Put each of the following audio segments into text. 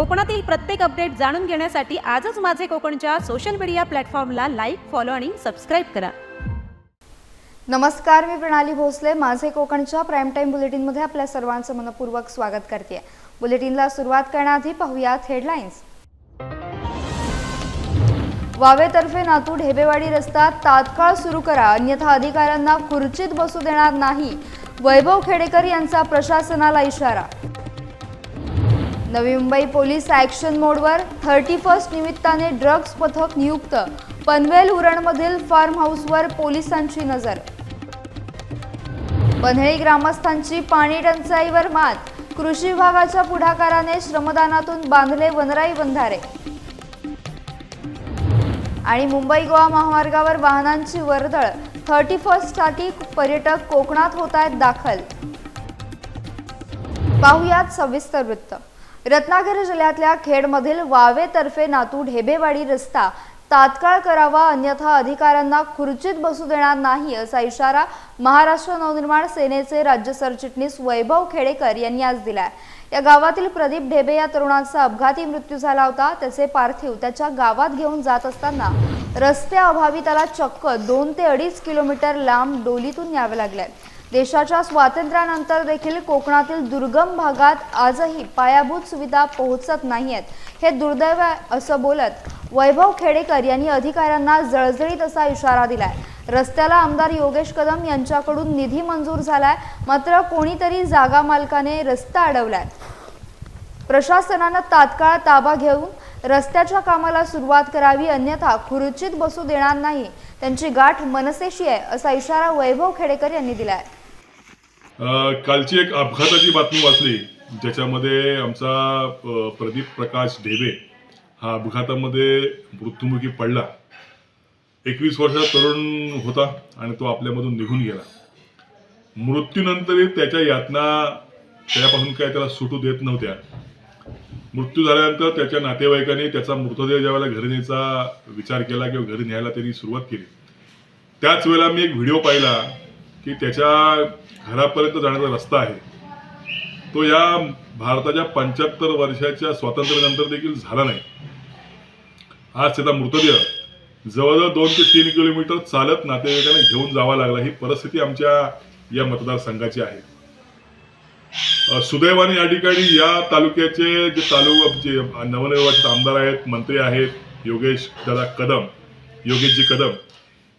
कोकणातील प्रत्येक अपडेट जाणून घेण्यासाठी आजच माझे कोकणच्या सोशल मीडिया प्लॅटफॉर्मला लाईक फॉलो आणि सबस्क्राईब करा. नमस्कार मी प्रणाली भोसले. माझे कोकणच्या प्राईम टाईम बुलेटिनमध्ये आपल्या सर्वांचं मनपूर्वक स्वागत करते. बुलेटिनला सुरुवात करण्याआधी पाहुयात हेडलाईन्स वावेतर्फे नातू ढेबेवाडी रस्ता तात्काळ सुरू करा. अन्यथा अधिकाऱ्यांना खुर्चीत बसू देणार नाही. वैभव खेडेकर यांचा प्रशासनाला इशारा. नवी मुंबई पोलीस ॲक्शन मोडवर थर्टी फर्स्ट निमित्ताने ड्रग्ज पथक नियुक्त. पनवेल उरणमधील फार्म हाऊसवर पोलिसांची नजर. पन्हेळी ग्रामस्थांची पाणी टंचाईवर मात. कृषी विभागाच्या पुढाकाराने श्रमदानातून बांधले वनराई बंधारे. आणि मुंबई गोवा महामार्गावर वाहनांची वर्दळ. थर्टी फर्स्टसाठी पर्यटक कोकणात होत आहेत दाखल. पाहुयात सविस्तर वृत्त. रत्नागिरी जिल्ह्यातल्या खेडमधील वावेतर्फे नातू ढेबेवाडी रस्ता तात्काळ करावा अन्यथा अधिकाऱ्यांना खुर्चीत बसू देणार नाही असा इशारा महाराष्ट्र नवनिर्माण सेनेचे राज्य सरचिटणीस वैभव खेडेकर यांनी आज दिलाय. या गावातील प्रदीप ढेबे या तरुणाचा अपघाती मृत्यू झाला होता. त्याचे पार्थिव त्याच्या गावात घेऊन जात असताना रस्त्याअभावी त्याला चक्क दोन ते अडीच किलोमीटर लांब डोलीतून न्यावे लागले देशाच्या स्वातंत्र्यानंतर देखील कोकणातील दुर्गम भागात आजही पायाभूत सुविधा पोहोचत नाही आहेत हे दुर्दैव असं बोलत वैभव खेडेकर यांनी अधिकाऱ्यांना जळजळीत असा इशारा दिलाय. रस्त्याला आमदार योगेश कदम यांच्याकडून निधी मंजूर झालाय मात्र कोणीतरी जागा मालकाने रस्ता अडवलाय. प्रशासनानं तात्काळ ताबा घेऊन रस्त्याच्या कामाला सुरुवात करावी अन्यथा खुर्चीत बसू देणार नाही. त्यांची गाठ मनसेशी आहे असा इशारा वैभव खेडेकर यांनी दिला आहे कालची एक अपघाताची बातमी वाचली. ज्याच्यामध्ये आमचा प्रदीप प्रकाश ढेबे हा अपघातामध्ये मृत्युमुखी पडला. एकवीस वर्षाचा तरुण होता आणि तो आपल्यामधून निघून गेला. मृत्यूनंतरही त्याच्या यातना त्याच्यापासून काय त्याला सुटू देत नव्हत्या. मृत्यू झाल्यानंतर त्याच्या नातेवाईकांनी त्याचा मृतदेह ज्यावेळेला घरी न्यायचा विचार केला किंवा घरी न्यायला त्यांनी सुरुवात केली. त्याच वेळेला मी एक व्हिडिओ पाहिला. की त्याच्या घरापर्यंत जाण्याचा रस्ता आहे. तो या भारताच्या पंच्याहत्तर वर्षाच्या स्वातंत्र्यानंतर देखील झाला नाही. आज त्याचा मृतदेह जवळजवळ दोन ते तीन किलोमीटर चालत नातेवाईकांना घेऊन जावा लागला. ही परिस्थिती आमच्या या मतदारसंघाची आहे. सुदैवाने या ठिकाणी या तालुक्याचे जे तालुका जे नवनिर्वाचित आमदार आहेत मंत्री आहेत योगेश दादा कदम योगेशजी कदम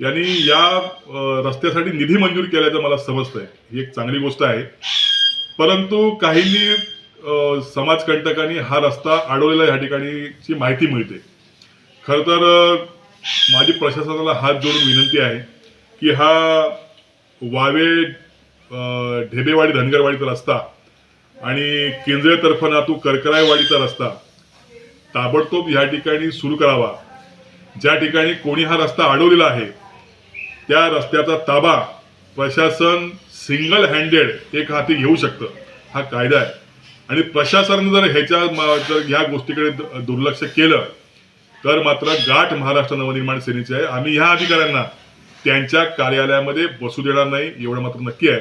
यांनी या रस्त्यासाठी निधी मंजूर केल्याचं मला समजतंय. ही एक चांगली गोष्ट आहे. परंतु काहींनी समाजकंटकांनी हा रस्ता अडवलेला या ठिकाणीची माहिती मिळते. खरं तर माझी प्रशासनाला हात जोडून विनंती आहे की हा वावे ढेबेवाडी धनगरवाडीचा रस्ता आणि केंद्रीयतर्फ नातू करकरायवाडीचा रस्ता ताबडतोब या ठिकाणी सुरू करावा. ज्या ठिकाणी कोणी हा रस्ता अडवलेला आहे त्या रस्त्याचा ताबा प्रशासन सिंगल हँडेड एक हाती घेऊ शकतं. हा कायदा आहे. आणि प्रशासनानं जर ह्याच्या जर ह्या गोष्टीकडे द- दुर्लक्ष केलं तर मात्र गाठ महाराष्ट्र नवनिर्माण सेनेची आहे. आम्ही ह्या अधिकाऱ्यांना त्यांच्या कार्यालयामध्ये बसू देणार नाही एवढं मात्र नक्की आहे.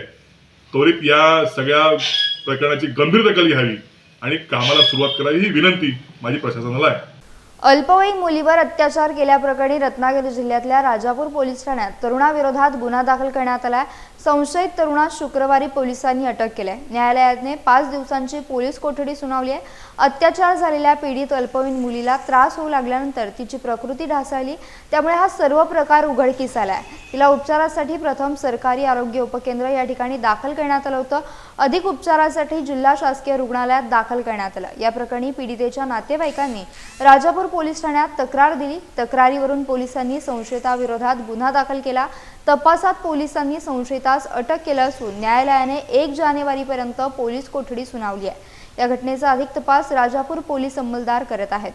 त्वरित या सगळ्या प्रकरणाची गंभीर दखल घ्यावी आणि कामाला सुरुवात करावी ही विनंती माझी प्रशासनाला आहे. अल्पवयीन मुलीवर अत्याचार केल्याप्रकरणी रत्नागिरी जिल्ह्यातल्या राजापूर पोलीस ठाण्यात तरुणाविरोधात गुन्हा दाखल करण्यात आलाय. संशयित तरुणास शुक्रवारी पोलिसांनी अटक केली आहे. न्यायालयाने पाच दिवसांची पोलीस कोठडी सुनावली आहे. अत्याचार झालेल्या पीडित अल्पवयीन मुलीला त्रास होऊ लागल्यानंतर तिची प्रकृती ढासळली. त्यामुळे हा सर्व प्रकार उघडकीस आलाय तिला उपचारासाठी प्रथम सरकारी आरोग्य उपकेंद्र या ठिकाणी दाखल करण्यात आलं होतं. अधिक उपचारासाठी जिल्हा शासकीय रुग्णालयात दाखल करण्यात आलं. या प्रकरणी पीडितेच्या नातेवाईकांनी राजापूर पोलीस ठाण्यात तक्रार दिली. तक्रारीवरून पोलिसांनी संशयिताविरोधात गुन्हा दाखल केला. तपासात पोलिसांनी संशयितास अटक केलं असून न्यायालयाने एक जानेवारीपर्यंत पोलीस कोठडी सुनावली आहे. या घटनेचा अधिक तपास राजापूर पोलीस अंमलदार करत आहेत.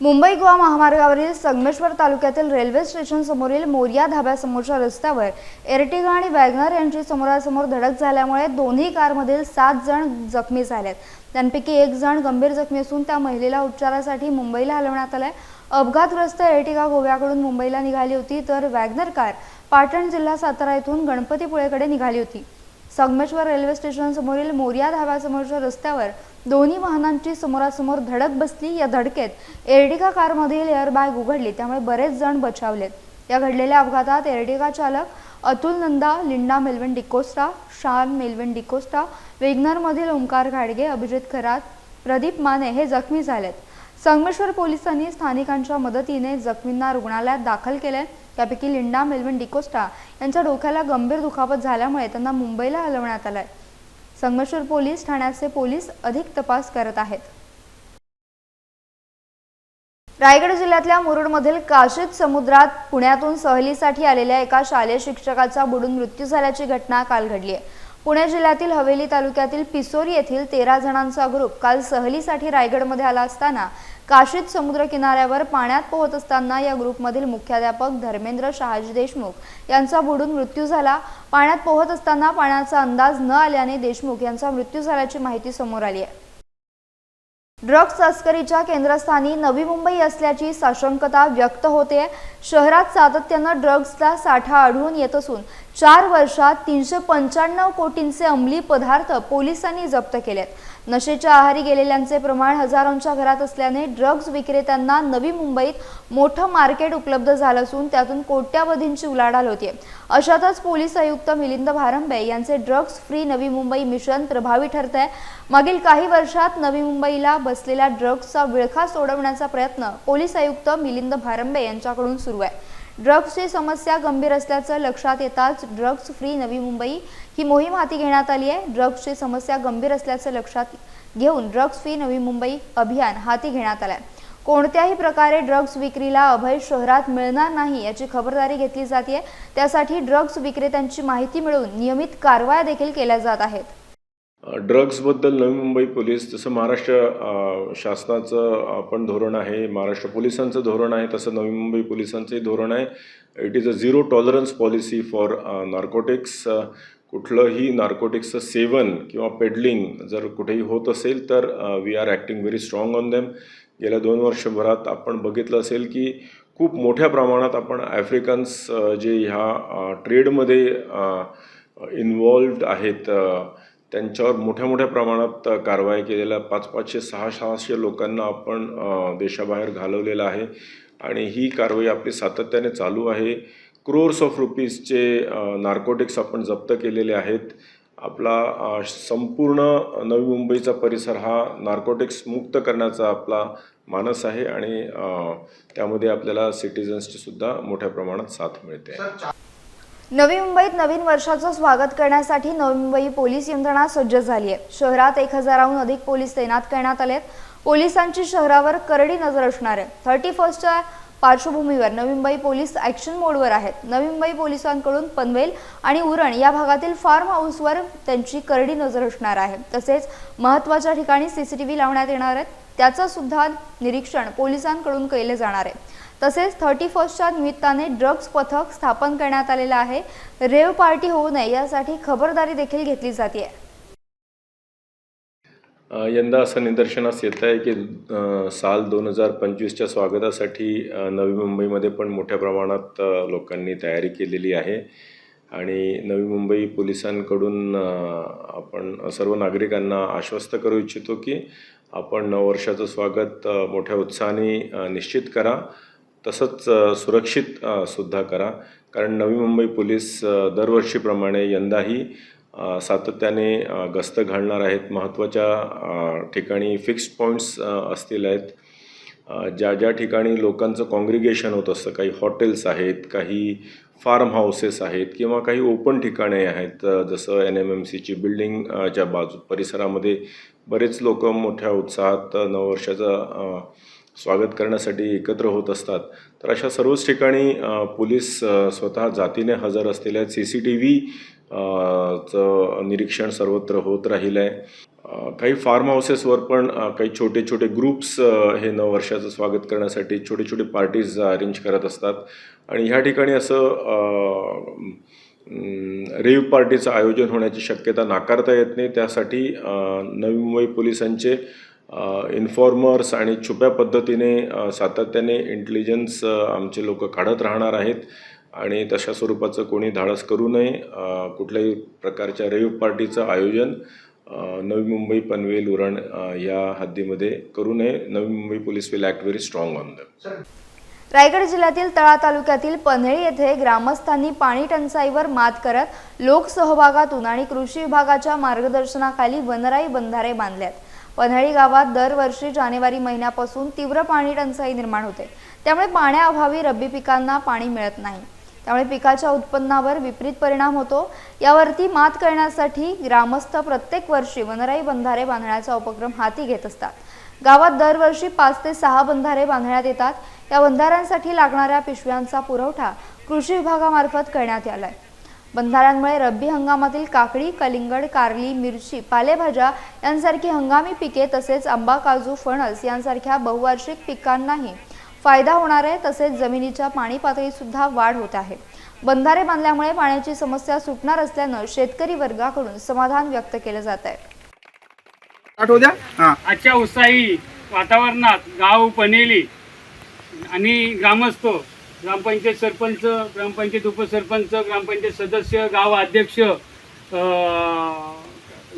मुंबई गोवा महामार्गावरील संगमेश्वर तालुक्यातील रेल्वे स्टेशन समोरील मोरिया धाब्यासमोरच्या रस्त्यावर एर्टिगा आणि वॅगनर यांची समोरासमोर धडक झाल्यामुळे दोन्ही कारमधील सात जण जखमी झालेत. त्यांपैकी एक जण गंभीर जखमी असून त्या महिलेला उपचारासाठी मुंबईला हलवण्यात आलंय. अपघातग्रस्त एर्टिगा गोव्याकडून मुंबईला निघाली होती तर वॅगनर कार पाटण जिल्हा सातारा येथून गणपतीपुळेकडे निघाली होती. संगमेश्वर रेल्वे स्टेशनसमोरील मोर्या मोरिया धाब्यासमोरच्या रस्त्यावर दोन्ही वाहनांची समोरासमोर धडक बसली. या धडकेत एर्टिगा कारमधील एअरबॅग उघडली त्यामुळे बरेच जण बचावलेत या घडलेल्या अपघातात एर्टिगा चालक Atul Nanda Linda Melvin D'Costa Shaan Melvin D'Costa वेगनरमधील Omkar घाडगे अभिजित खरात प्रदीप माने हे जखमी झालेत. संगमेश्वर पोलिसांनी स्थानिकांच्या मदतीने जखमींना रुग्णालयात दाखल केले त्यापैकी लिंडा मेल्विन डिकोस्टा यांच्या डोक्याला गंभीर दुखापत झाल्यामुळे त्यांना मुंबईला हलवण्यात आलंय. संगमेश्वर पोलीस ठाण्याचे पोलीस अधिक तपास करत आहेत. रायगड जिल्ह्यातल्या मुरुडमधील काशीद समुद्रात पुण्यातून सहलीसाठी आलेल्या एका शालेय शिक्षकाचा बुडून मृत्यू झाल्याची घटना काल घडली आहे पुणे जिल्ह्यातील हवेली तालुक्यातील पिसोरी येथील तेरा जणांचा ग्रुप काल सहलीसाठी रायगडमध्ये आला असताना काशीत समुद्र किनाऱ्यावर पाण्यात पोहत असताना या ग्रुपमधील मुख्याध्यापक धर्मेंद्र शहाजी देशमुख यांचा बुडून मृत्यू झाला. पाण्यात पोहत असताना पाण्याचा अंदाज न आल्याने देशमुख यांचा मृत्यू झाल्याची माहिती समोर आली आहे. ड्रग्ज तस्करीच्या केंद्रस्थानी नवी मुंबई असल्याची साशंकता व्यक्त होते. शहरात सातत्यानं ड्रग्जचा साठा आढळून येत असून चार वर्षात तीनशे पंच्याण्णव कोटींचे अंमली पदार्थ पोलिसांनी जप्त केलेत. नशेच्या आहारी गेलेल्यांचे प्रमाण हजारोंच्या घरात असल्याने ड्रग्ज विक्रेत्यांना नवी मुंबईत मोठं मार्केट उपलब्ध झालं असून त्यातून कोट्यावधींची उलाढाल होतीये. अशातच पोलीस आयुक्त मिलिंद भारंबे यांचे drugs free Navi Mumbai mission प्रभावी ठरत आहे मागील काही वर्षात नवी मुंबईला बसलेल्या ड्रग्जचा विळखा सोडवण्याचा प्रयत्न पोलीस आयुक्त मिलिंद भारंबे यांच्याकडून सुरू आहे. ड्रग्सची समस्या गंभीर असल्याचं लक्षात येताच ड्रग्ज फ्री नवी मुंबई ही मोहीम हाती घेण्यात आली आहे. ड्रग्सची समस्या गंभीर असल्याचं लक्षात घेऊन ड्रग्ज फ्री नवी मुंबई अभियान हाती घेण्यात आलंय. कोणत्याही प्रकारे ड्रग्ज विक्रीला अभय शहरात मिळणार नाही याची खबरदारी घेतली जाते त्यासाठी ड्रग्ज विक्रेत्यांची माहिती मिळवून नियमित कारवाया देखील केल्या जात आहेत. ड्रग्सबद्दल नवी मुंबई पोलीस जसं महाराष्ट्र शासनाचं आपण धोरण आहे महाराष्ट्र पोलिसांचं धोरण आहे तसं नवी मुंबई पोलिसांचंही धोरण आहे. It is a zero tolerance policy for narcotics कुठलंही नार्कोटिक्सचं सेवन किंवा पेडलिंग जर कुठेही होत असेल तर we are acting very strong on them गेल्या दोन वर्षभरात आपण बघितलं असेल की खूप मोठ्या प्रमाणात आपण ॲफ्रिकन्स जे ह्या ट्रेडमध्ये इन्वॉल्व्ड आहेत त्यांच्यावर मोठ्या मोठ्या प्रमाणात कारवाई केलेल्या पाच पाचशे सहा सहाशे लोकांना आपण देशाबाहेर घालवलेलं आहे. आणि ही कारवाई आपली सातत्याने चालू आहे. क्रोर्स ऑफ रुपीजचे नार्कोटिक्स आपण जप्त केलेले आहेत. आपला संपूर्ण नवी मुंबईचा परिसर हा नार्कोटिक्स मुक्त करण्याचा आपला मानस आहे. आणि त्यामध्ये आपल्याला सिटिझन्सची सुद्धा मोठ्या प्रमाणात साथ मिळते. नवी मुंबईत नवीन वर्षाचं स्वागत करण्यासाठी नवी मुंबई पोलीस यंत्रणा सज्ज झाली आहे शहरात एक हजाराहून अधिक पोलीस तैनात करण्यात आले पोलिसांची शहरावर करडी नजर असणार आहे. थर्टी फर्स्टच्या पार्श्वभूमीवर नवी मुंबई पोलीस ॲक्शन मोडवर आहेत. नवी मुंबई पोलिसांकडून पनवेल आणि उरण या भागातील फार्म हाऊसवर त्यांची करडी नजर असणार आहे. तसेच महत्त्वाच्या ठिकाणी सीसीटीव्ही लावण्यात येणार आहेत त्याचं सुद्धा निरीक्षण पोलिसांकडून केले जाणार आहे. तसेच थर्टी फर्स्टच्या निमित्ताने ड्रग्ज पथक स्थापन करण्यात आलेलं आहे. रेव पार्टी होऊ नये यासाठी खबरदारी देखील घेतली जाते यंदा असं निदर्शनास येत आहे की साल दोन हजार पंचवीसच्या स्वागतासाठी नवी मुंबईमध्ये पण मोठ्या प्रमाणात लोकांनी तयारी केलेली आहे. आणि नवी मुंबई पोलिसांकडून आपण सर्व नागरिकांना आश्वस्त करू इच्छितो की आपण नववर्षाचं स्वागत मोठ्या उत्साहाने निश्चित करा. तसंच सुरक्षित सुद्धा करा. कारण नवी मुंबई पोलीस दरवर्षीप्रमाणे यंदाही सातत्याने गस्त घालणार आहेत. महत्त्वाच्या ठिकाणी फिक्स्ड पॉईंट्स असतील आहेत. ज्या ज्या ठिकाणी लोकांचं कॉन्ग्रिगेशन होत असतं काही हॉटेल्स आहेत काही फार्म हाऊसेस आहेत किंवा काही ओपन ठिकाणे आहेत जसं एन एम एम सीची बिल्डिंग बाजू परिसरामध्ये बरेच लोक मोठ्या उत्साहात अ, नववर्षाचं स्वागत करण्यासाठी एकत्र होत असतात. तर अशा सर्वच ठिकाणी पोलीस स्वतः जातीने हजर असलेल्या आहेत सी सी टी व्ही चं निरीक्षण सर्वत्र होत राहिलं आहे काही फार्म हाऊसेसवर पण काही छोटे छोटे ग्रुप्स हे नववर्षाचं स्वागत करण्यासाठी छोटे छोटे पार्टीज अरेंज करत असतात. आणि ह्या ठिकाणी असं रेव रेव्ह पार्टीचं आयोजन होण्याची शक्यता नाकारता येत नाही. त्यासाठी नवी मुंबई पोलिसांचे इन्फॉर्मर्स आणि छुप्या पद्धतीने सातत्याने इंटेलिजन्स आमचे लोक काढत राहणार आहेत. आणि तशा स्वरूपाचं कोणी धाडस करू नये. कुठल्याही प्रकारच्या रेव्ह पार्टीचं आयोजन नवी मुंबई पनवेल उरण या हद्दीमध्ये करू नये. Navi Mumbai police will act very strong on the Raigad जिल्ह्यातील तळा तालुक्यातील पन्हेळी येथे ग्रामस्थांनी पाणी टंचाईवर मात करत लोकसहभागातून आणि कृषी विभागाच्या मार्गदर्शनाखाली वनराई बंधारे बांधल्यात. पन्हाळी गावात दरवर्षी जानेवारी महिन्यापासून तीव्र पाणी टंचाई निर्माण होते. त्यामुळे पाण्याअभावी रब्बी पिकांना पाणी मिळत नाही. त्यामुळे पिकाच्या उत्पन्नावर विपरीत परिणाम होतो. यावरती मात करण्यासाठी ग्रामस्थ प्रत्येक वर्षी वनराई बंधारे बांधण्याचा उपक्रम हाती घेत असतात. गावात दरवर्षी पाच ते सहा बंधारे बांधण्यात येतात. या बंधाऱ्यांसाठी लागणाऱ्या पिशव्यांचा पुरवठा कृषी विभागामार्फत करण्यात आलाय. बंधाऱ्यांमुळे रब्बी हंगामातील काकडी कलिंगड कारली मिरची पालेभाज्या यांसारखी हंगामी पिके तसेच आंबा काजू फणस यांसारख्या बहुवार्षिक पिकांनाही फायदा होणार आहे. तसेच जमिनीच्या पाणी पातळीत सुद्धा वाढ होत आहे. बंधारे बांधल्यामुळे पाण्याची समस्या सुटणार असल्यानं शेतकरी वर्गाकडून समाधान व्यक्त केलं जात आहे. आठवू द्या. हा. आजच्या उत्साही वातावरणात गाव पनेली आणि ग्रामस्थ ग्रामपंचायत सरपंच ग्रामपंचायत उपसरपंच ग्रामपंचायत सदस्य गाव अध्यक्ष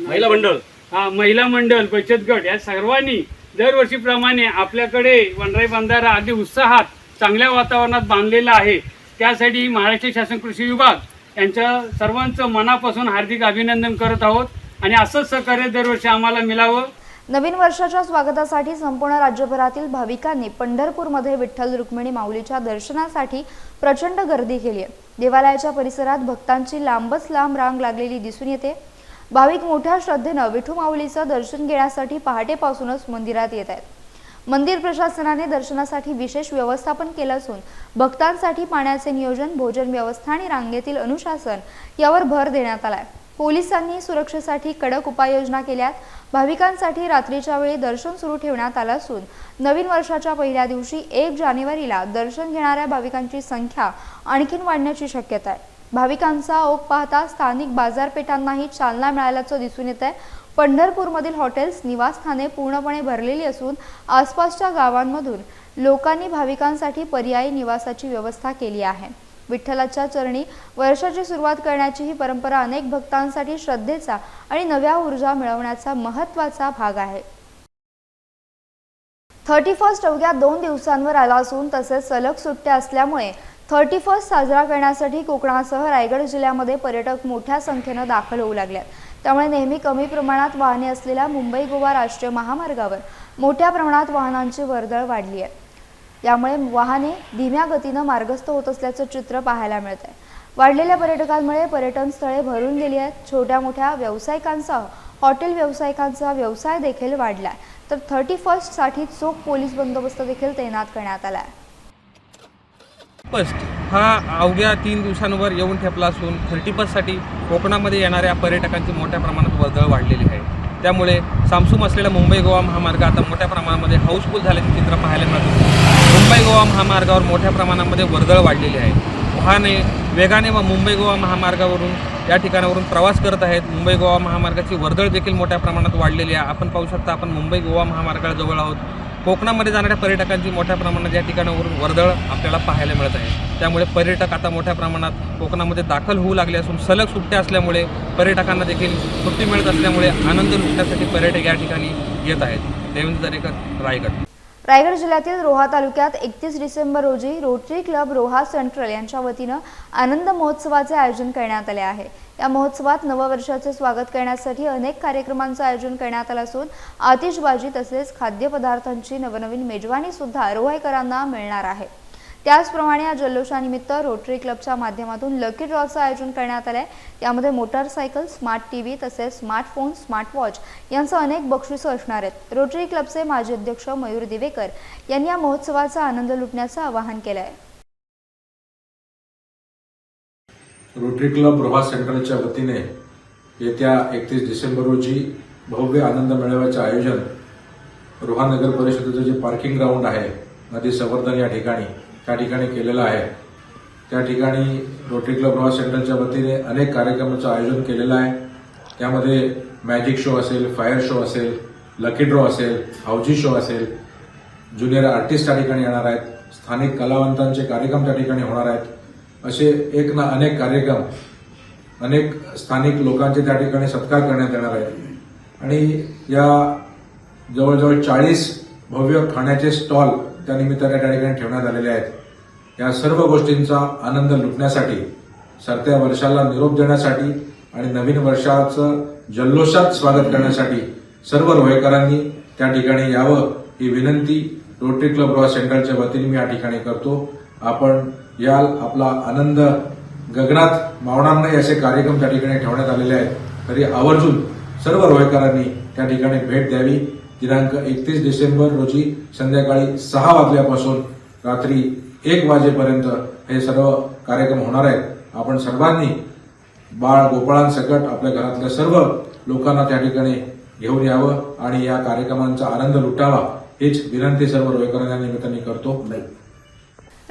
महिला मंडळ. हा महिला मंडळ बचत गट या सर्वांनी दरवर्षीप्रमाणे आपल्याकडे वनराई बंधारा अगदी उत्साहात चांगल्या वातावरणात बांधलेला आहे. त्यासाठी महाराष्ट्र शासन कृषी विभाग यांच्या सर्वांचं मनापासून हार्दिक अभिनंदन करत आहोत. आणि असंच सहकार्य दरवर्षी आम्हाला मिळावं. नवीन वर्षाच्या स्वागतासाठी संपूर्ण राज्यभरातील भाविकांनी पंढरपूरमध्ये विठ्ठल रुक्मिणी माऊलीच्या दर्शनासाठी प्रचंड गर्दी केली आहे. देवालयाच्या परिसरात भक्तांची लांबच लांब रांग लागलेली दिसून येते. भाविक मोठ्या श्रद्धेनं विठू माऊलीचं दर्शन घेण्यासाठी पहाटेपासूनच मंदिरात येत आहेत. मंदिर प्रशासनाने दर्शनासाठी विशेष व्यवस्थापन केलं असून भक्तांसाठी पाण्याचे नियोजन भोजन व्यवस्था आणि रांगेतील अनुशासन यावर भर देण्यात आलाय. पोलिसांनी सुरक्षेसाठी कडक उपाययोजना केल्यात. भाविकांसाठी रात्रीच्या वेळी दर्शन सुरू ठेवण्यात आलं असून नवीन वर्षाच्या पहिल्या दिवशी एक जानेवारीला दर्शन घेणाऱ्या भाविकांची संख्या आणखीन वाढण्याची शक्यता आहे. भाविकांचा ओघ पाहता स्थानिक बाजारपेठांनाही चालना मिळाल्याचं दिसून येत आहे पंढरपूरमधील हॉटेल्स निवासस्थाने पूर्णपणे भरलेली असून आसपासच्या गावांमधून लोकांनी भाविकांसाठी पर्यायी निवासाची व्यवस्था केली आहे. विठ्ठलाच्या चरणी वर्षाची सुरुवात करण्याची ही परंपरा अनेक भक्तांसाठी श्रद्धेचा आणि नव्या ऊर्जा मिळवण्याचा महत्त्वाचा भाग आहे. थर्टी फर्स्ट अवघ्या दोन दिवसांवर आला असून तसेच सलग सुट्ट्या असल्यामुळे थर्टी फर्स्ट साजरा करण्यासाठी कोकणासह रायगड जिल्ह्यामध्ये पर्यटक मोठ्या संख्येनं दाखल होऊ लागल्यात. त्यामुळे नेहमी कमी प्रमाणात वाहने असलेल्या मुंबई गोवा राष्ट्रीय महामार्गावर मोठ्या प्रमाणात वाहनांची वर्दळ वाढली आहे. यामुळे वाहने धीम्या गतीनं मार्गस्थ होत असल्याचं चित्र पाहायला मिळत आहे वाढलेल्या पर्यटकांमुळे पर्यटन स्थळे भरून गेली आहेत. छोट्या मोठ्या व्यावसायिकांसह हॉटेल व्यावसायिकांचा व्यवसाय देखील वाढलाय. तर थर्टी फर्स्टसाठी चोख पोलीस बंदोबस्त देखील तैनात करण्यात आला आहे फर्स्ट हा अवघ्या तीन दिवसांवर येऊन ठेपला असून थर्टी फर्स्टसाठी कोकणामध्ये येणाऱ्या पर्यटकांची मोठ्या प्रमाणात वर्दळ वाढलेली आहे. त्यामुळे सामसूम असलेला मुंबई गोवा महामार्ग आता मोठ्या प्रमाणामध्ये हाऊसफुल झाल्याचे चित्र पाहायला मिळत मुंबई गोवा महामार्गावर मोठ्या प्रमाणामध्ये वर्दळ वाढलेली आहे. वाहने वेगाने व मुंबई गोवा महामार्गावरून या ठिकाणावरून प्रवास करत आहेत. मुंबई गोवा महामार्गाची वर्दळ देखील मोठ्या प्रमाणात वाढलेली आहे. आपण पाहू शकता आपण मुंबई गोवा महामार्गाजवळ आहोत. कोकणामध्ये जाणाऱ्या पर्यटकांची मोठ्या प्रमाणात या ठिकाणावरून वर्दळ आपल्याला पाहायला मिळत आहे. त्यामुळे पर्यटक आता मोठ्या प्रमाणात कोकणामध्ये दाखल होऊ लागले असून सलग सुट्ट्या असल्यामुळे पर्यटकांना देखील सुट्टी मिळत असल्यामुळे आनंद लुटण्यासाठी पर्यटक या ठिकाणी येत आहेत. देवेंद्र दरेकर रायगड. रायगड जिल्ह्यातील रोहा तालुक्यात एकतीस डिसेंबर रोजी रोटरी क्लब रोहा सेंट्रल यांच्या वतीनं आनंद महोत्सवाचे आयोजन करण्यात आले आहे. या महोत्सवात नववर्षाचे स्वागत करण्यासाठी अनेक कार्यक्रमांचं आयोजन करण्यात आलं असून आतिषबाजी तसेच खाद्यपदार्थांची नवनवीन मेजवानी सुद्धा रोहाईकरांना मिळणार आहे. त्याचप्रमाणे या जल्लोषानिमित्त रोटरी क्लबच्या माध्यमातून लकी ड्रॉचं आयोजन करण्यात आलं आहे यामध्ये मोटारसायकल स्मार्ट टी व्ही तसेच स्मार्टफोन स्मार्टवॉच यांचं अनेक बक्षिसं असणार आहेत. रोटरी क्लबचे माजी अध्यक्ष मयूर दिवेकर यांनी या महोत्सवाचा आनंद लुटण्याचं आवाहन केलं आहे रोटरी क्लब रोहा सेंट्रलच्या वतीने येत्या एकतीस डिसेंबर रोजी भव्य आनंद मेळाव्याचे आयोजन रोहा नगर परिषदेचं जे पार्किंग ग्राउंड आहे नदी संवर्धन या ठिकाणी त्या ठिकाणी केलेलं आहे. त्या ठिकाणी रोटरी क्लब रॉ सेंटरच्या वतीने अनेक कार्यक्रमाचं आयोजन केलेलं आहे. त्यामध्ये मॅजिक शो असेल फायर शो असेल लकी ड्रॉ असेल हाऊजी शो असेल ज्युनियर आर्टिस्ट त्या ठिकाणी येणार आहेत स्थानिक कलावंतांचे कार्यक्रम त्या ठिकाणी होणार आहेत. असे एक ना अनेक कार्यक्रम अनेक स्थानिक लोकांचे त्या ठिकाणी सत्कार करण्यात येणार आहेत. आणि या जवळजवळ चाळीस भव्य खाण्याचे स्टॉल त्या निमित्ताने त्या ठिकाणी ठेवण्यात आलेले आहेत. या सर्व गोष्टींचा आनंद लुटण्यासाठी सरत्या वर्षाला निरोप देण्यासाठी आणि नवीन वर्षाचं जल्लोषात स्वागत करण्यासाठी सर्व रोहेकरांनी त्या ठिकाणी यावं ही विनंती रोटरी क्लब रॉ सेंटरच्या वतीने मी या ठिकाणी करतो. आपण याल आपला आनंद गगनात मावणार नाही असे कार्यक्रम त्या ठिकाणी ठेवण्यात आलेले आहेत. तरी आवर्जून सर्व रोहेकरांनी त्या ठिकाणी भेट द्यावी. दिनांक एकतीस डिसेंबर रोजी संध्याकाळी सहा वाजल्यापासून रात्री एक वाजेपर्यंत हे सर्व कार्यक्रम होणार आहेत. आपण सर्वांनी बाळ गोपाळांसकट आपल्या घरातल्या सर्व लोकांना त्या ठिकाणी घेऊन यावं आणि या कार्यक्रमांचा आनंद लुटावा हीच विनंती सर्व रोयकरांच्या निमित्ताने करतो. नाही.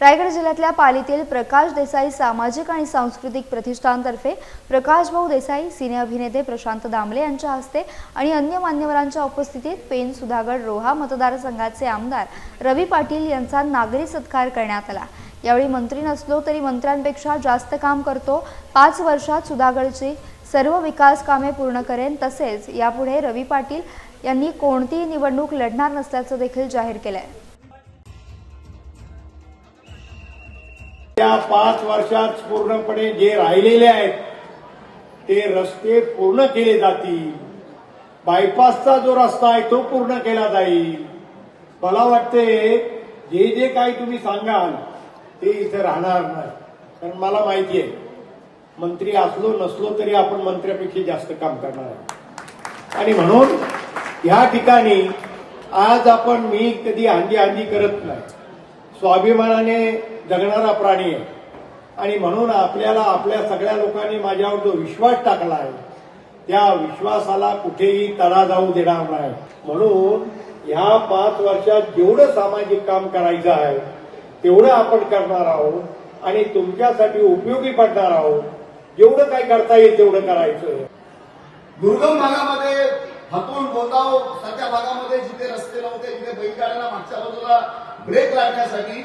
रायगड जिल्ह्यातल्या पालीतील प्रकाश देसाई सामाजिक आणि सांस्कृतिक प्रतिष्ठानतर्फे प्रकाश भाऊ देसाई सिने अभिनेते प्रशांत दामले यांच्या हस्ते आणि अन्य मान्यवरांच्या उपस्थितीत पेन सुधागड रोहा मतदारसंघाचे आमदार रवी पाटील यांचा नागरी सत्कार करण्यात आला. यावेळी मंत्री नसलो तरी मंत्र्यांपेक्षा जास्त काम करतो पाच वर्षात सुधागडची सर्व विकास कामे पूर्ण करेन तसेच यापुढे रवी पाटील यांनी कोणतीही निवडणूक लढणार नसल्याचं देखील जाहीर केलं आहे त्या पाच वर्षात पूर्णपणे जे राहिलेले आहेत ते रस्ते पूर्ण केले जातील. बायपासचा जो रस्ता आहे तो पूर्ण केला जाईल. मला वाटते जे जे काही तुम्ही सांगाल ते इथे राहणार नाही. कारण मला माहिती आहे मंत्री असलो नसलो तरी आपण मंत्र्यापेक्षा जास्त काम करणार आहे आणि म्हणून या ठिकाणी आज आपण मी कधी हांजी हांजी करत नाही. स्वाभिमानाने जगणारा प्राणी आहे. आणि म्हणून आपल्याला आपल्या सगळ्या लोकांनी माझ्यावर जो विश्वास टाकला आहे त्या विश्वासाला कुठेही तडा जाऊ देणार नाही. म्हणून ह्या पाच वर्षात जेवढं सामाजिक काम करायचं आहे तेवढं आपण करणार आहोत आणि तुमच्यासाठी उपयोगी पडणार आहोत. जेवढं काय करता येईल तेवढं करायचं. दुर्गम भागामध्ये हातून गोताव सारख्या भागामध्ये जिथे रस्ते नव्हते तिथे बैलगाड्यांना मागच्या बाजूला ब्रेक लागण्यासाठी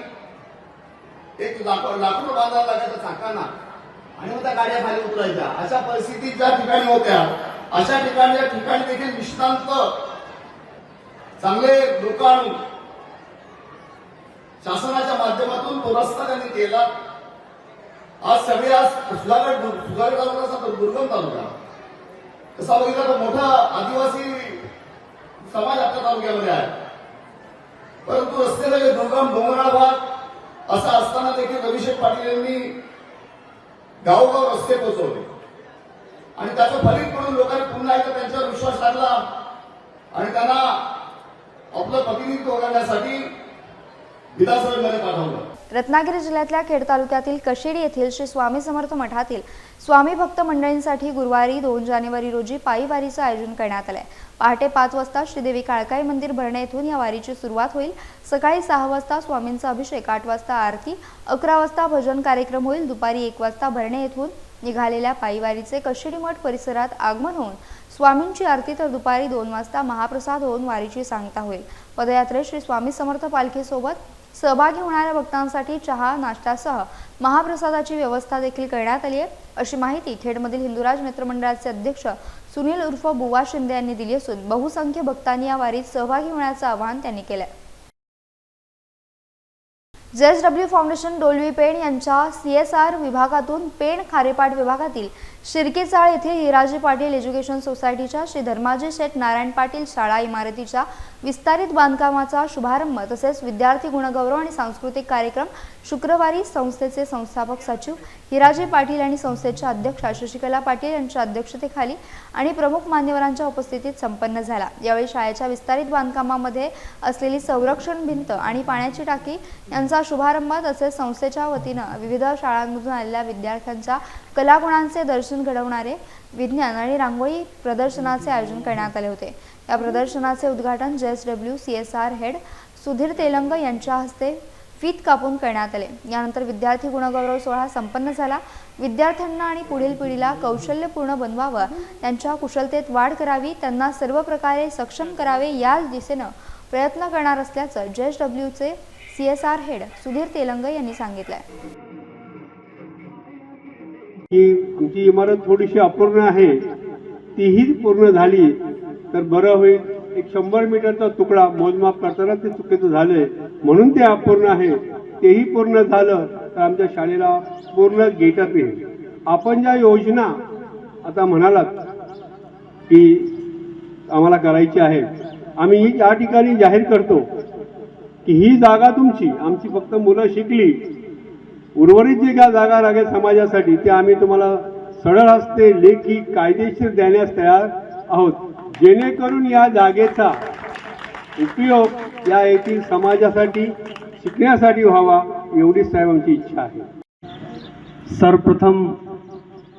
एक लाकूड लाकूड बांधावं लागायचं चाकांना. आणि मग त्या गाड्या खाली उतरायच्या. अशा परिस्थितीत ज्या ठिकाणी होत्या अशा ठिकाणी ठिकाणी देखील निष्णांत चांगले लोकांनी शासनाच्या माध्यमातून तो रस्ता त्यांनी केला. आज सगळे आज सुधागड सुधागड तालुका दुर्गम तालुका. तसा बघितला तर मोठा आदिवासी समाज आपल्या तालुक्यामध्ये आहे. परंतु रस्त्याला दुर्गम डोंगराळ भाग असा असताना देखील अभिषेक पाटील यांनी गावोगाव रस्ते पोचवले. आणि त्याचं फलित म्हणून लोकांनी पुन्हा एकदा त्यांच्यावर विश्वास टाकला. आणि त्यांना आपलं प्रतिनिधित्व करण्यासाठी विधानसभेमध्ये पाठवलं. रत्नागिरी जिल्ह्यातल्या खेड तालुक्यातील कशेडी येथील श्री स्वामी समर्थ मठातील स्वामी भक्त मंडळींसाठी गुरुवारी दोन जानेवारी रोजी पायी वारीचं आयोजन करण्यात आलंय. पहाटे पाच वाजता श्रीदेवी काळकाई मंदिर भरणे येथून या वारीची सुरुवात होईल. सकाळी सहा वाजता स्वामींचा अभिषेक आठ वाजता आरती अकरा वाजता भजन कार्यक्रम होईल. दुपारी एक वाजता भरणे येथून निघालेल्या पायीवारीचे कशेडी मठ परिसरात आगमन होऊन स्वामींची आरती तर दुपारी दोन वाजता महाप्रसाद होऊन वारीची सांगता होईल. पदयात्रेत श्री स्वामी समर्थ पालखीसोबत सहभागी होणाऱ्या भक्तांसाठी चहा नाश्त्यासह महाप्रसादाची व्यवस्था देखील करण्यात आली आहे. अशी माहिती खेडमधील हिंदुराज मित्रमंडळाचे अध्यक्ष सुनील उर्फ बुवा शिंदे यांनी दिली असून बहुसंख्य भक्तांनी या वारीत सहभागी होण्याचं आवाहन त्यांनी केलं J S W foundation Dolvi Pen यांच्या सी एस आर विभागातून पेण खारेपाट विभागातील शिर्केचाळ येथील हिराजी पाटील एज्युकेशन सोसायटीच्या श्री धर्माजी शेठ नारायण पाटील शाळा इमारतीच्या विस्तारित बांधकामाचा शुभारंभ तसेच विद्यार्थी गुणगौरव आणि सांस्कृतिक कार्यक्रम शुक्रवारी संस्थेचे संस्थापक सचिव हिराजी पाटील आणि संस्थेच्या अध्यक्षा शशिकला पाटील यांच्या अध्यक्षतेखाली आणि प्रमुख मान्यवरांच्या उपस्थितीत संपन्न झाला. यावेळी शाळेच्या विस्तारित बांधकामामध्ये असलेली संरक्षण भिंत आणि पाण्याची टाकी यांचा शुभारंभ तसेच संस्थेच्या वतीनं विविध शाळांमधून आलेल्या विद्यार्थ्यांच्या कलागुणांचे दर्शन घडवणारे विज्ञान आणि रांगोळी प्रदर्शनाचे आयोजन करण्यात आले होते. या प्रदर्शनाचे उद्घाटन J S W C S R head Sudhir Telang यांच्या हस्ते फीत कापून करण्यात आले. यानंतर विद्यार्थी गुणगौरव सोहळा संपन्न झाला. विद्यार्थ्यांना आणि पुढील पिढीला कौशल्यपूर्ण बनवावं त्यांच्या कुशलतेत वाढ करावी त्यांना सर्व प्रकारे सक्षम करावे याच दिशेनं प्रयत्न करणार असल्याचं J S डब्ल्यूचे C S R head Sudhir Telang यांनी सांगितलंय. की आमची इमारत थोडीशी अपूर्ण आहे तीही पूर्ण झाली तर बरं होईल. एक शंभर मीटरचा तुकडा मोजमाप करताना ते चुकीचं झालंय. म्हणून ते अपूर्ण आहे. तेही पूर्ण झालं तर आमच्या शाळेला पूर्ण गेटअप येईल. आपण ज्या योजना आता म्हणालात की आम्हाला करायची आहे आम्ही ही या ठिकाणी जाहीर करतो की ही जागा तुमची आमची फक्त मुलं शिकली उर्वरित जे काय जागा लागेल समाजासाठी ते आम्ही तुम्हाला सरळ हस्ते लेखी कायदेशीर देण्यास तयार आहोत. जेणेकरून या जागेचा उपयोग या येथील समाजासाठी शिकण्यासाठी व्हावा एवढी साहेब आमची इच्छा आहे. सर्वप्रथम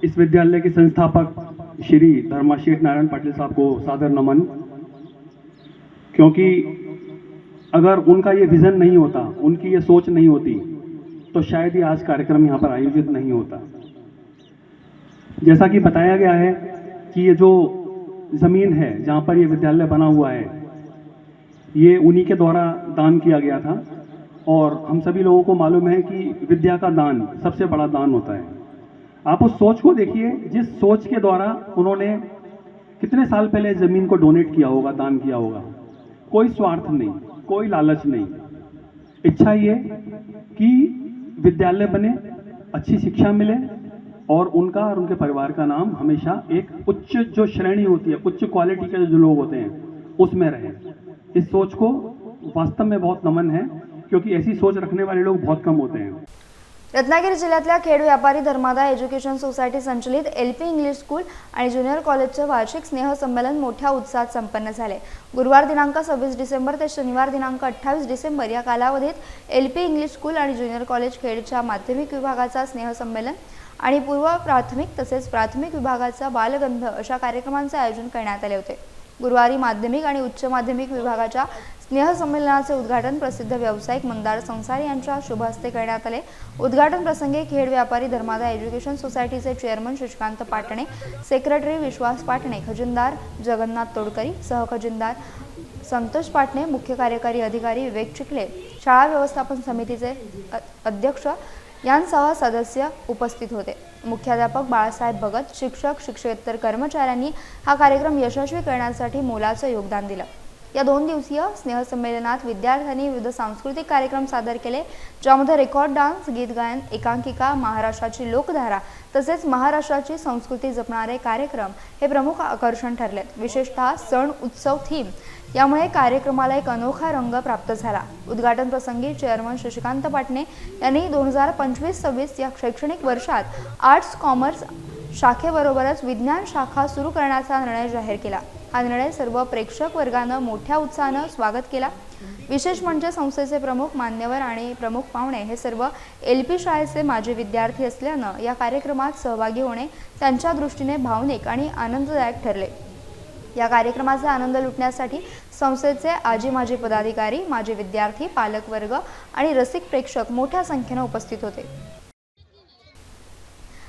इस विद्यालय के संस्थापक श्री धर्माशीष नारायण पाटिल साहब को सादर नमन। क्योंकि अगर उनका ये विज़न नहीं होता उनकी ये सोच नहीं होती तो शायद ही आज कार्यक्रम यहाँ पर आयोजित नहीं होता। जैसा कि बताया गया है कि ये जो ज़मीन है, जहाँ पर ये विद्यालय बना हुआ है, ये उन्हीं के द्वारा दान किया गया था। और हम सभी लोगों को मालूम है कि विद्या का दान सबसे बड़ा दान होता है। आप उस सोच को देखिए, जिस सोच के द्वारा उन्होंने कितने साल पहले ज़मीन को डोनेट किया होगा, दान किया होगा। कोई स्वार्थ नहीं, कोई लालच नहीं। इच्छा ये कि विद्यालय बने, अच्छी शिक्षा मिले और उनका और उनके परिवार का नाम हमेशा एक उच्च जो श्रेणी होती है, उच्च क्वालिटी के जो लोग होते हैं, उसमें रहें। इस सोच को वास्तव में बहुत नमन है, क्योंकि ऐसी सोच रखने वाले लोग बहुत कम होते हैं। रत्नागिरी जिल्ह्यातल्या खेड व्यापारी धर्मादा एज्युकेशन सोसायटी संचलित एल पी इंग्लिश स्कूल आणि ज्युनियर कॉलेजचे वार्षिक स्नेहसंमेलन मोठ्या उत्साहात संपन्न झाले. गुरुवार दिनांक सव्वीस डिसेंबर ते शनिवार दिनांक अठ्ठावीस डिसेंबर या कालावधीत एल पी इंग्लिश स्कूल आणि ज्युनियर कॉलेज खेडच्या माध्यमिक विभागाचा स्नेहसंमेलन आणि पूर्व प्राथमिक तसेच प्राथमिक विभागाचा बालगंध अशा कार्यक्रमांचे आयोजन करण्यात आले होते. गुरुवारी माध्यमिक आणि उच्च माध्यमिक विभागाच्या स्नेहसंमेलनाचे उद्घाटन प्रसिद्ध व्यावसायिक मंदार संसार यांच्या शुभ हस्ते करण्यात आले. उद्घाटन प्रसंगी खेड व्यापारी धर्मादा एज्युकेशन सोसायटीचे चेअरमन शशिकांत पाटणे सेक्रेटरी विश्वास पाटणे खजिनदार जगन्नाथ तोडकरी सहखजिनदार संतोष पाटणे मुख्य कार्यकारी अधिकारी विवेक चिखले शाळा व्यवस्थापन समितीचे अध्यक्ष यांसह सदस्य उपस्थित होते. मुख्याध्यापक बाळासाहेब भगत शिक्षक शिक्षकेतर कर्मचाऱ्यांनी हा कार्यक्रम यशस्वी करण्यासाठी मोलाचं योगदान दिलं. या दोन दिवसीय स्नेहसंमेलनात विद्यार्थ्यांनी विविध सांस्कृतिक कार्यक्रम सादर केले ज्यामध्ये रेकॉर्ड डान्स गीत गायन एकांकिका महाराष्ट्राची लोकधारा तसेच महाराष्ट्राची संस्कृती जपणारे कार्यक्रम हे प्रमुख आकर्षण ठरले विशेषतः सण उत्सव थीम यामुळे कार्यक्रमाला एक अनोखा रंग प्राप्त झाला. उद्घाटन प्रसंगी चेअरमन शशिकांत पाटणे यांनी दोन हजार पंचवीस सव्वीस या शैक्षणिक वर्षात आर्ट्स कॉमर्स शाखेबरोबरच विज्ञान शाखा सुरू करण्याचा निर्णय जाहीर केला. हा निर्णय सर्व प्रेक्षक वर्गानं मोठ्या उत्साहानं स्वागत केला. विशेष म्हणजे संस्थेचे प्रमुख मान्यवर आणि प्रमुख पाहुणे हे सर्व एल पी शाळेचे माजी विद्यार्थी असल्यानं या कार्यक्रमात सहभागी होणे त्यांच्या दृष्टीने भावनिक आणि आनंददायक ठरले. या कार्यक्रमाचा आनंद लुटण्यासाठी संस्थेचे आजी माजी पदाधिकारी माजी विद्यार्थी पालकवर्ग आणि रसिक प्रेक्षक मोठ्या संख्येनं उपस्थित होते.